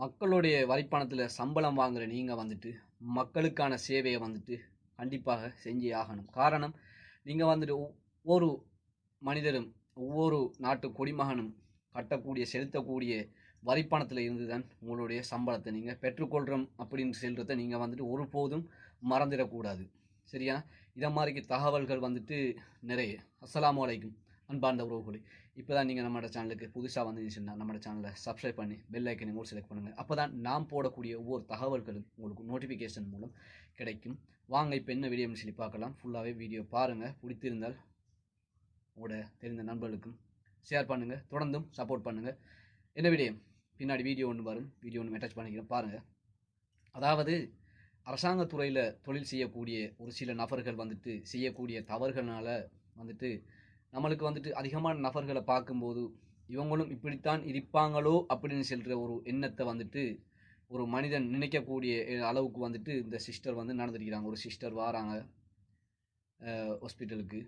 மக்களுடைய வரிப்பணத்தில் சம்பளம் வாங்குகிற நீங்கள் வந்துட்டு மக்களுக்கான சேவையை வந்துட்டு கண்டிப்பாக செஞ்சே ஆகணும். காரணம் நீங்கள் வந்துட்டு ஒவ்வொரு மனிதரும் ஒவ்வொரு நாட்டு குடிமகனும் கட்டக்கூடிய செலுத்தக்கூடிய வரிப்பணத்தில் இருந்து தான் உங்களுடைய சம்பளத்தை நீங்கள் பெற்றுக்கொள்கிறோம் அப்படின்னு சொல்கிறத நீங்கள் வந்துட்டு ஒருபோதும் மறந்துடக்கூடாது. சரியா? இதை மாதிரிக்கு தகவல்கள் வந்துட்டு நிறைய. அஸ்ஸலாமு அலைக்கும். அன்பார்ந்த உறவுகளே இப்போ தான் நீங்கள் நம்மளோட சேனலுக்கு புதுசாக வந்துச்சுன்னா நம்மளோட சேனலை சப்ஸ்கிரைப் பண்ணி பெல் ஐக்கனை மூலம் செலக்ட் பண்ணுங்கள் அப்போ தான் நாம் போடக்கூடிய ஒவ்வொரு தகவல்களும் உங்களுக்கு நோட்டிஃபிகேஷன் மூலம் கிடைக்கும். வாங்க இப்போ என்ன வீடியோன்னு சொல்லி பார்க்கலாம். ஃபுல்லாகவே வீடியோ பாருங்கள் பிடித்திருந்தால் உங்களோட தெரிந்த நண்பர்களுக்கும் ஷேர் பண்ணுங்கள் தொடர்ந்தும் சப்போர்ட் பண்ணுங்கள் என்ன வீடியோ பின்னாடி வீடியோ ஒன்று வரும் வீடியோ ஒன்று அட்டாச் பண்ணிக்கிறேன். பாருங்கள் அதாவது அரசாங்க துறையில் தொழில் செய்யக்கூடிய ஒரு சில நபர்கள் வந்துட்டு செய்யக்கூடிய தவறுகளால் வந்துட்டு நம்மளுக்கு வந்துட்டு அதிகமான நபர்களை பார்க்கும்போது இவங்களும் இப்படித்தான் இருப்பாங்களோ? அப்படின்னு சொல்கிற ஒரு எண்ணத்தை வந்துட்டு ஒரு மனிதன் நினைக்கக்கூடிய அளவுக்கு வந்துட்டு இந்த சிஸ்டர் வந்து நடந்துருக்கிறாங்க. ஒரு சிஸ்டர் வாராங்க ஹாஸ்பிட்டலுக்கு.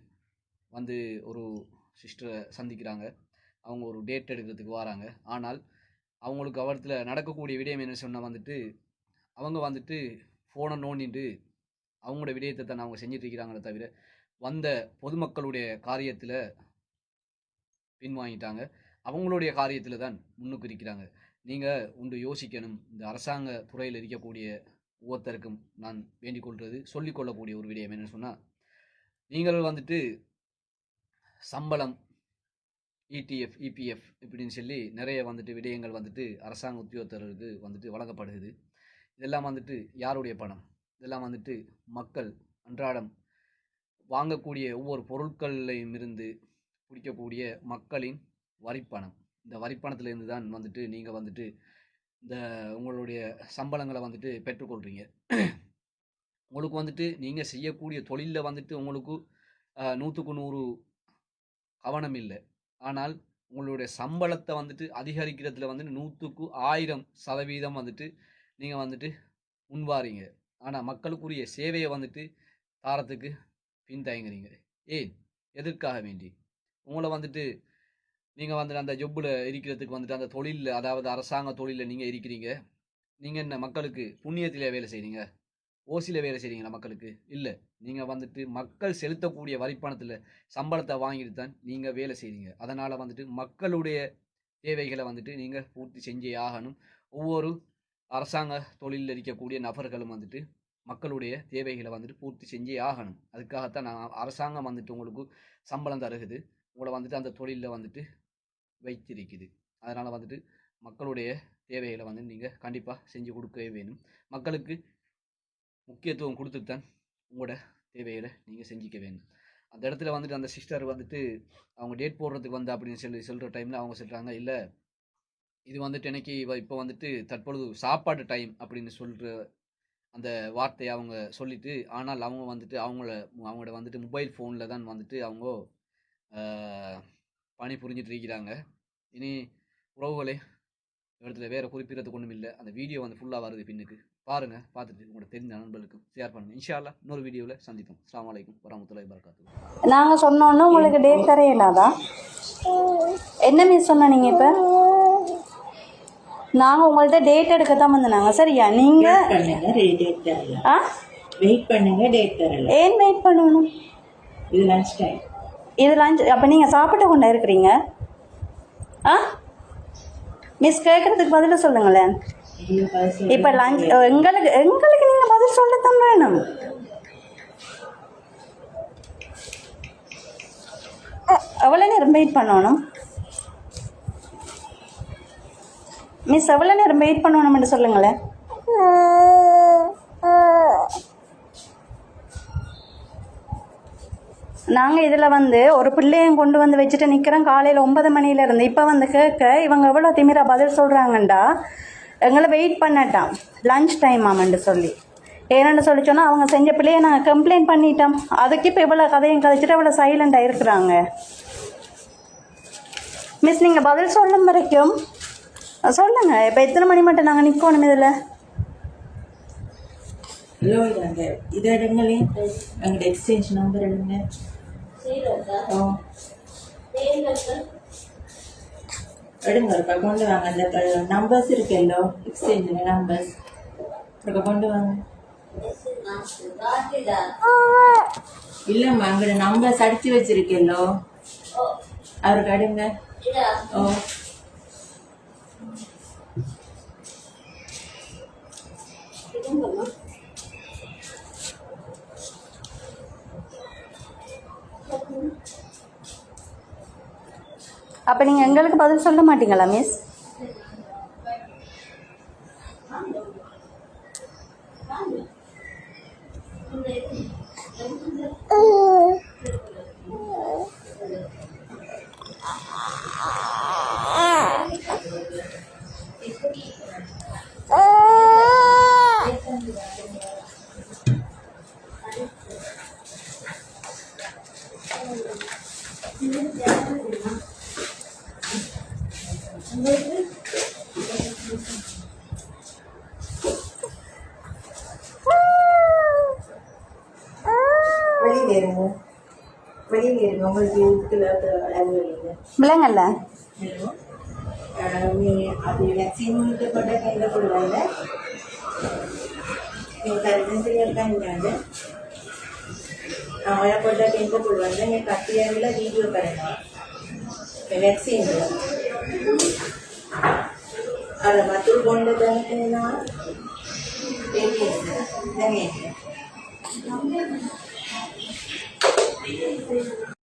வந்து ஒரு சிஸ்டரை சந்திக்கிறாங்க. அவங்க ஒரு டேட் எடுக்கிறதுக்கு வராங்க. ஆனால் அவங்களுக்கு அவரத்தில் நடக்கக்கூடிய விடயம் என்ன சொன்னால் வந்துட்டு அவங்க வந்துட்டு ஃபோனை நோண்டிட்டு அவங்களோட விடயத்தை தான் அவங்க செஞ்சுட்டு தவிர வந்த பொதுமக்களுடைய காரியத்தில் பின்வாங்கிட்டாங்க. அவங்களுடைய காரியத்தில் தான் முன்னுக்கு இருக்கிறாங்க. நீங்கள் உண்டு யோசிக்கணும். இந்த அரசாங்க துறையில் இருக்கக்கூடிய ஒவ்வொருத்தருக்கும் நான் வேண்டிக் கொள்வது சொல்லிக்கொள்ளக்கூடிய ஒரு விடயம் என்னன்னு சொன்னால் நீங்கள் வந்துட்டு சம்பளம் இடிஎஃப் இபிஎஃப் இப்படின்னு சொல்லி நிறைய வந்துட்டு விடயங்கள் வந்துட்டு அரசாங்க உத்தியோகத்தர்களுக்கு வந்துட்டு வழங்கப்படுகிறது. இதெல்லாம் வந்துட்டு யாருடைய பணம்? இதெல்லாம் வந்துட்டு மக்கள் அன்றாடம் வாங்கக்கூடிய ஒவ்வொரு பொருட்களையும் இருந்து பிடிக்கக்கூடிய மக்களின் வரிப்பணம். இந்த வரிப்பணத்திலேருந்து தான் வந்துட்டு நீங்கள் வந்துட்டு இந்த உங்களுடைய சம்பளங்களை வந்துட்டு பெற்றுக்கொள்கிறீங்க உங்களுக்கு வந்துட்டு நீங்கள் செய்யக்கூடிய தொழிலில் வந்துட்டு உங்களுக்கு நூற்றுக்கு நூறு கவனம் இல்லை. ஆனால் உங்களுடைய சம்பளத்தை வந்துட்டு அதிகரிக்கிறதுல வந்துட்டு நூற்றுக்கு ஆயிரம் சதவீதம் வந்துட்டு நீங்கள் வந்துட்டு முன்வாரீங்க. ஆனால் மக்களுக்குரிய சேவையை வந்துட்டு தாரத்துக்கு பின்தயங்குறீங்க ஏன்? எதற்காக வேண்டி? உங்களை வந்துட்டு நீங்கள் வந்துட்டு அந்த ஜொப்பில் இருக்கிறதுக்கு வந்துட்டு அந்த தொழிலில் அதாவது அரசாங்க தொழிலில் நீங்கள் இருக்கிறீங்க. நீங்கள் என்ன மக்களுக்கு புண்ணியத்தில் வேலை செய்கிறீங்க ஓசியில் வேலை செய்கிறீங்களா மக்களுக்கு? இல்லை. நீங்கள் வந்துட்டு மக்கள் செலுத்தக்கூடிய வரிப்பணத்தில் சம்பளத்தை வாங்கிட்டு தான் நீங்கள் வேலை செய்கிறீங்க அதனால் வந்துட்டு மக்களுடைய தேவைகளை வந்துட்டு நீங்கள் பூர்த்தி செஞ்சே ஆகணும். ஒவ்வொரு அரசாங்க தொழிலில் இருக்கக்கூடிய நபர்களும் வந்துட்டு மக்களுடைய தேவைகளை வந்துட்டு பூர்த்தி செஞ்சே ஆகணும். அதுக்காகத்தான் நான் அரசாங்கம் வந்துட்டு உங்களுக்கு சம்பளம் தருகுது உங்களை வந்துட்டு அந்த தொழிலில் வந்துட்டு வைத்திருக்குது. அதனால் வந்துட்டு மக்களுடைய தேவைகளை வந்து நீங்கள் கண்டிப்பாக செஞ்சு கொடுக்கவே வேணும். மக்களுக்கு முக்கியத்துவம் கொடுத்துட்டு தான் உங்களோட தேவைகளை நீங்கள் செஞ்சுக்க வேணும் அந்த இடத்துல வந்துட்டு அந்த சிஸ்டர் வந்துட்டு அவங்க டேட் போடுறதுக்கு வந்து அப்படின்னு சொல்லி சொல்கிற டைமில் அவங்க சொல்கிறாங்க இல்லை இது வந்துட்டு எனக்கு இப்போ வந்துட்டு தற்பொழுது சாப்பாடு டைம் அப்படின்னு சொல்கிற அந்த வார்த்தையை அவங்க சொல்லிட்டு ஆனால் அவங்க வந்துட்டு அவங்கள அவங்களோட வந்துட்டு மொபைல் ஃபோனில் தான் வந்துட்டு அவங்க பணி புரிஞ்சிட்டு இருக்கிறாங்க. இனி உறவுகளே இடத்துல வேறு குறிப்பிடறதுக்கு ஒன்றும் இல்லை. அந்த வீடியோ வந்து ஃபுல்லாக வருது பின்னுக்கு. பாருங்கள் பார்த்துட்டு உங்களோட தெரிஞ்ச நண்பர்களுக்கும் ஷேர் பண்ணுங்கள் இன்ஷால்லா இன்னொரு வீடியோவில் சந்திப்போம். அஸ்லாம் வலைக்கும் வரமத்துல்லாஹி வரகாத்து நாங்கள் சொன்னோன்னே உங்களுக்கு டேட் தரையில்லாதா என்ன மிஸ் சொன்ன நீங்கள் இப்போ? நாங்கள் உங்கள்கிட்ட டேட் எடுக்க தான் வந்தோம் சரியா நீங்கள் ஆ? வெயிட் பண்ணுங்க டேட் தரல. ஏன் வெயிட் பண்ணணும்? இது லஞ்ச் டைம் இது லஞ்ச் அப்போ நீங்கள் சாப்பிட்டு கொண்டு இருக்கிறீங்க. ஆ? மிஸ் கேட்குறதுக்கு பதில் சொல்லுங்களேன். இப்போ லஞ்ச் எங்களுக்கு எங்களுக்கு நீங்கள் பதில் சொல்லத்தான் வேணும். எவ்வளோ நேரம் வெயிட் பண்ணணும்? மிஸ் எவ்வளோ நேரம் வெயிட் பண்ணணும்னு சொல்லுங்களேன். நாங்கள் இதில் வந்து ஒரு பிள்ளையும் கொண்டு வந்து வச்சுட்டு நிற்கிறோம் காலையில் ஒன்பது மணியிலேருந்து இப்போ வந்து கேட்க இவங்க எவ்வளோ திமிரா பதில் சொல்கிறாங்கண்டா எங்களை வெயிட் பண்ணட்டான். லஞ்ச் டைம் ஆமாண்டு சொல்லி. ஏன்னு சொல்லி சொன்னால் அவங்க செஞ்ச பிள்ளையை நாங்கள் கம்ப்ளைண்ட் பண்ணிட்டோம். அதுக்கு இப்போ இவ்வளோ கதையும் கதைச்சிட்டு இவ்வளோ சைலண்டாக இருக்கிறாங்க. மிஸ் நீங்கள் பதில் சொல்லும் வரைக்கும் சொல்லுங்கள் இப்போ எத்தனை மணி மட்டும் நாங்கள் நிற்கணும் இதில்? ஹலோ இதாங்க இது எடுங்களே. எங்களோட எக்ஸ்சேஞ்ச் நம்பர் எடுங்க. ஓ எடுங்க இருக்கா கொண்டு வாங்க. அந்த நம்பர்ஸ் இருக்கല്ലോ எக்ஸ்சேஞ்சில் நம்பர்ஸ் இருக்கா கொண்டு வாங்க. இல்லைம்மா அங்கட நம்பர்ஸ் அடித்து வச்சிருக்கேல்லோ. அவருக்கு அடுங்க ஓ அப்போ நீங்கள் எங்களுக்கு பதில் சொல்ல மாட்டீங்களா மிஸ் விலங்கல்ல അവരെക്കൊണ്ട് എനിക്ക് കൊള്ളുന്നത് ഞാൻ കട്ട് ചെയ്യാനുള്ള വീഡിയോ പറയണം വാക്സിൻ അല്ല മറ്റൊരു കൊണ്ട് തന്നെ Please.